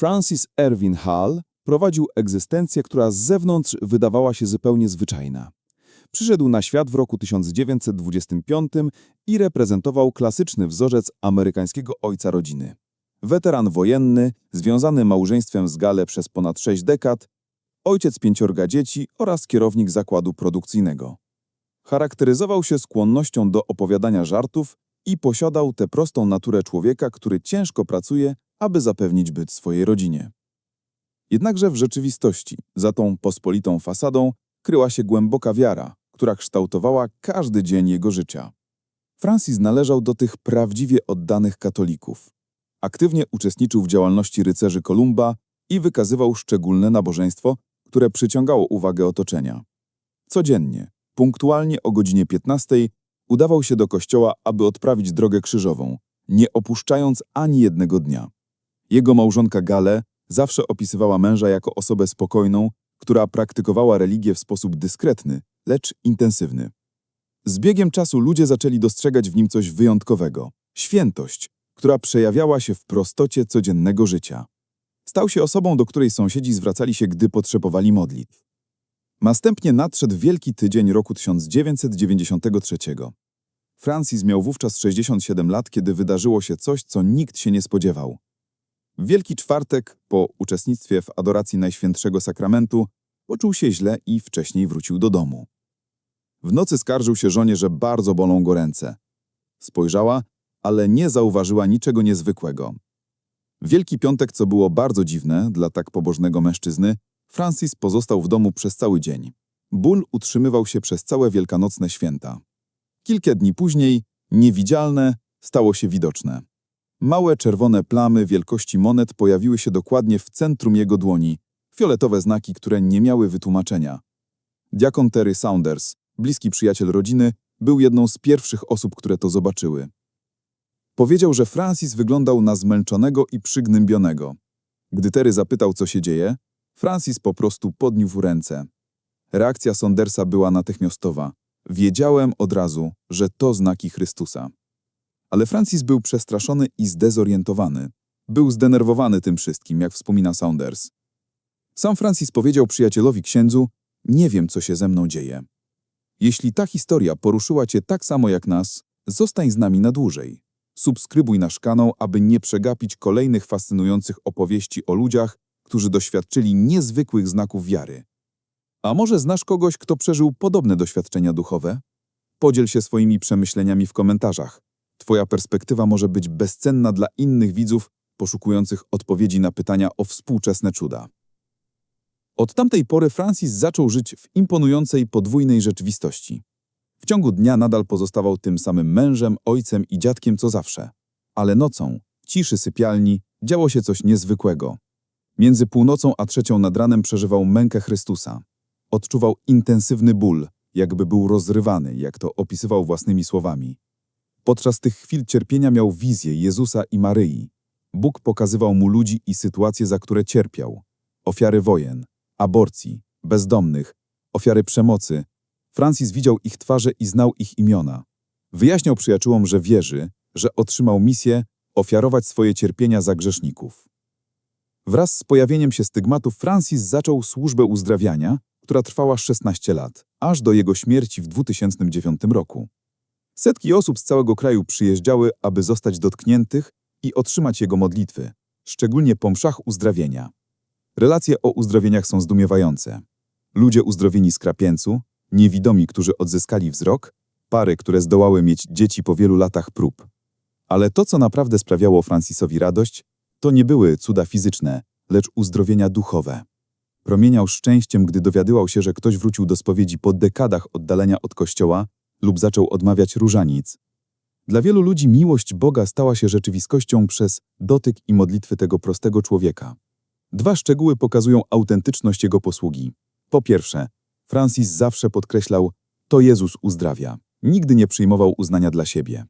Francis Erwin Hall prowadził egzystencję, która z zewnątrz wydawała się zupełnie zwyczajna. Przyszedł na świat w roku 1925 i reprezentował klasyczny wzorzec amerykańskiego ojca rodziny. Weteran wojenny, związany małżeństwem z Gale przez ponad sześć dekad, ojciec pięciorga dzieci oraz kierownik zakładu produkcyjnego. Charakteryzował się skłonnością do opowiadania żartów i posiadał tę prostą naturę człowieka, który ciężko pracuje, aby zapewnić byt swojej rodzinie. Jednakże w rzeczywistości, za tą pospolitą fasadą, kryła się głęboka wiara, która kształtowała każdy dzień jego życia. Francis należał do tych prawdziwie oddanych katolików. Aktywnie uczestniczył w działalności rycerzy Kolumba i wykazywał szczególne nabożeństwo, które przyciągało uwagę otoczenia. Codziennie, punktualnie o godzinie 15, udawał się do kościoła, aby odprawić drogę krzyżową, nie opuszczając ani jednego dnia. Jego małżonka Gale zawsze opisywała męża jako osobę spokojną, która praktykowała religię w sposób dyskretny, lecz intensywny. Z biegiem czasu ludzie zaczęli dostrzegać w nim coś wyjątkowego świętość, która przejawiała się w prostocie codziennego życia. Stał się osobą, do której sąsiedzi zwracali się, gdy potrzebowali modlitw. Następnie nadszedł Wielki Tydzień roku 1993. Francis miał wówczas 67 lat, kiedy wydarzyło się coś, co nikt się nie spodziewał. W Wielki Czwartek, po uczestnictwie w adoracji Najświętszego Sakramentu, poczuł się źle i wcześniej wrócił do domu. W nocy skarżył się żonie, że bardzo bolą go ręce. Spojrzała, ale nie zauważyła niczego niezwykłego. Wielki Piątek, co było bardzo dziwne dla tak pobożnego mężczyzny, Francis pozostał w domu przez cały dzień. Ból utrzymywał się przez całe wielkanocne święta. Kilka dni później, niewidzialne, stało się widoczne. Małe czerwone plamy wielkości monet pojawiły się dokładnie w centrum jego dłoni, fioletowe znaki, które nie miały wytłumaczenia. Diakon Terry Saunders, bliski przyjaciel rodziny, był jedną z pierwszych osób, które to zobaczyły. Powiedział, że Francis wyglądał na zmęczonego i przygnębionego. Gdy Terry zapytał, co się dzieje, Francis po prostu podniósł ręce. Reakcja Saundersa była natychmiastowa. Wiedziałem od razu, że to znaki Chrystusa. Ale Francis był przestraszony i zdezorientowany. Był zdenerwowany tym wszystkim, jak wspomina Saunders. Sam Francis powiedział przyjacielowi księdzu, nie wiem, co się ze mną dzieje. Jeśli ta historia poruszyła cię tak samo jak nas, zostań z nami na dłużej. Subskrybuj nasz kanał, aby nie przegapić kolejnych fascynujących opowieści o ludziach, którzy doświadczyli niezwykłych znaków wiary. A może znasz kogoś, kto przeżył podobne doświadczenia duchowe? Podziel się swoimi przemyśleniami w komentarzach. Twoja perspektywa może być bezcenna dla innych widzów poszukujących odpowiedzi na pytania o współczesne cuda. Od tamtej pory Francis zaczął żyć w imponującej podwójnej rzeczywistości. W ciągu dnia nadal pozostawał tym samym mężem, ojcem i dziadkiem co zawsze. Ale nocą, w ciszy sypialni, działo się coś niezwykłego. Między północą a trzecią nad ranem przeżywał mękę Chrystusa. Odczuwał intensywny ból, jakby był rozrywany, jak to opisywał własnymi słowami. Podczas tych chwil cierpienia miał wizję Jezusa i Maryi. Bóg pokazywał mu ludzi i sytuacje, za które cierpiał. Ofiary wojen, aborcji, bezdomnych, ofiary przemocy. Francis widział ich twarze i znał ich imiona. Wyjaśniał przyjaciołom, że wierzy, że otrzymał misję ofiarować swoje cierpienia za grzeszników. Wraz z pojawieniem się stygmatów Francis zaczął służbę uzdrawiania, która trwała 16 lat, aż do jego śmierci w 2009 roku. Setki osób z całego kraju przyjeżdżały, aby zostać dotkniętych i otrzymać jego modlitwy, szczególnie po mszach uzdrawienia. Relacje o uzdrowieniach są zdumiewające. Ludzie uzdrowieni z krapięcu, niewidomi, którzy odzyskali wzrok, pary, które zdołały mieć dzieci po wielu latach prób. Ale to, co naprawdę sprawiało Francisowi radość, to nie były cuda fizyczne, lecz uzdrowienia duchowe. Promieniał szczęściem, gdy dowiadywał się, że ktoś wrócił do spowiedzi po dekadach oddalenia od kościoła lub zaczął odmawiać różanic. Dla wielu ludzi miłość Boga stała się rzeczywistością przez dotyk i modlitwy tego prostego człowieka. Dwa szczegóły pokazują autentyczność jego posługi. Po pierwsze, Francis zawsze podkreślał, to Jezus uzdrawia. Nigdy nie przyjmował uznania dla siebie.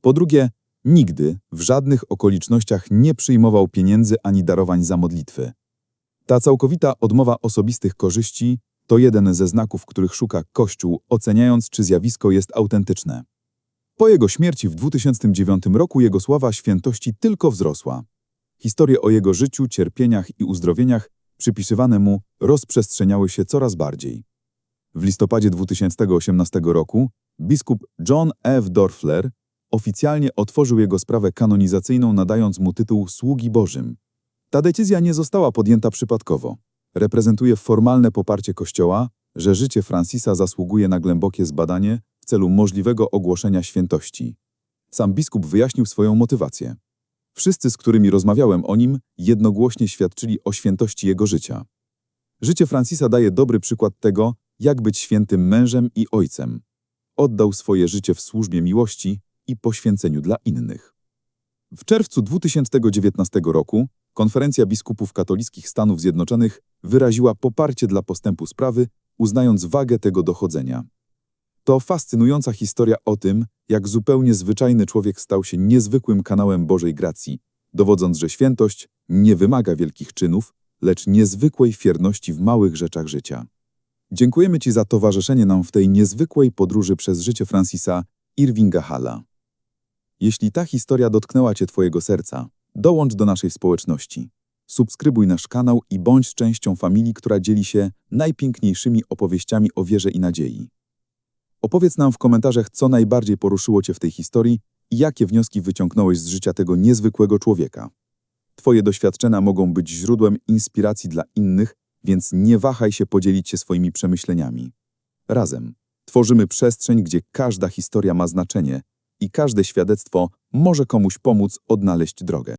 Po drugie, nigdy, w żadnych okolicznościach nie przyjmował pieniędzy ani darowań za modlitwy. Ta całkowita odmowa osobistych korzyści to jeden ze znaków, których szuka Kościół, oceniając, czy zjawisko jest autentyczne. Po jego śmierci w 2009 roku jego sława świętości tylko wzrosła. Historie o jego życiu, cierpieniach i uzdrowieniach przypisywane mu rozprzestrzeniały się coraz bardziej. W listopadzie 2018 roku biskup John F. Dorfler oficjalnie otworzył jego sprawę kanonizacyjną, nadając mu tytuł Sługi Bożym. Ta decyzja nie została podjęta przypadkowo. Reprezentuje formalne poparcie Kościoła, że życie Francisa zasługuje na głębokie zbadanie w celu możliwego ogłoszenia świętości. Sam biskup wyjaśnił swoją motywację. Wszyscy, z którymi rozmawiałem o nim, jednogłośnie świadczyli o świętości jego życia. Życie Francisa daje dobry przykład tego, jak być świętym mężem i ojcem. Oddał swoje życie w służbie miłości i poświęceniu dla innych. W czerwcu 2019 roku Konferencja Biskupów Katolickich Stanów Zjednoczonych wyraziła poparcie dla postępu sprawy, uznając wagę tego dochodzenia. To fascynująca historia o tym, jak zupełnie zwyczajny człowiek stał się niezwykłym kanałem Bożej gracji, dowodząc, że świętość nie wymaga wielkich czynów, lecz niezwykłej wierności w małych rzeczach życia. Dziękujemy Ci za towarzyszenie nam w tej niezwykłej podróży przez życie Francisa Irvinga Halla. Jeśli ta historia dotknęła Cię Twojego serca, dołącz do naszej społeczności. Subskrybuj nasz kanał i bądź częścią familii, która dzieli się najpiękniejszymi opowieściami o wierze i nadziei. Opowiedz nam w komentarzach, co najbardziej poruszyło Cię w tej historii i jakie wnioski wyciągnąłeś z życia tego niezwykłego człowieka. Twoje doświadczenia mogą być źródłem inspiracji dla innych, więc nie wahaj się podzielić się swoimi przemyśleniami. Razem tworzymy przestrzeń, gdzie każda historia ma znaczenie i każde świadectwo może komuś pomóc odnaleźć drogę.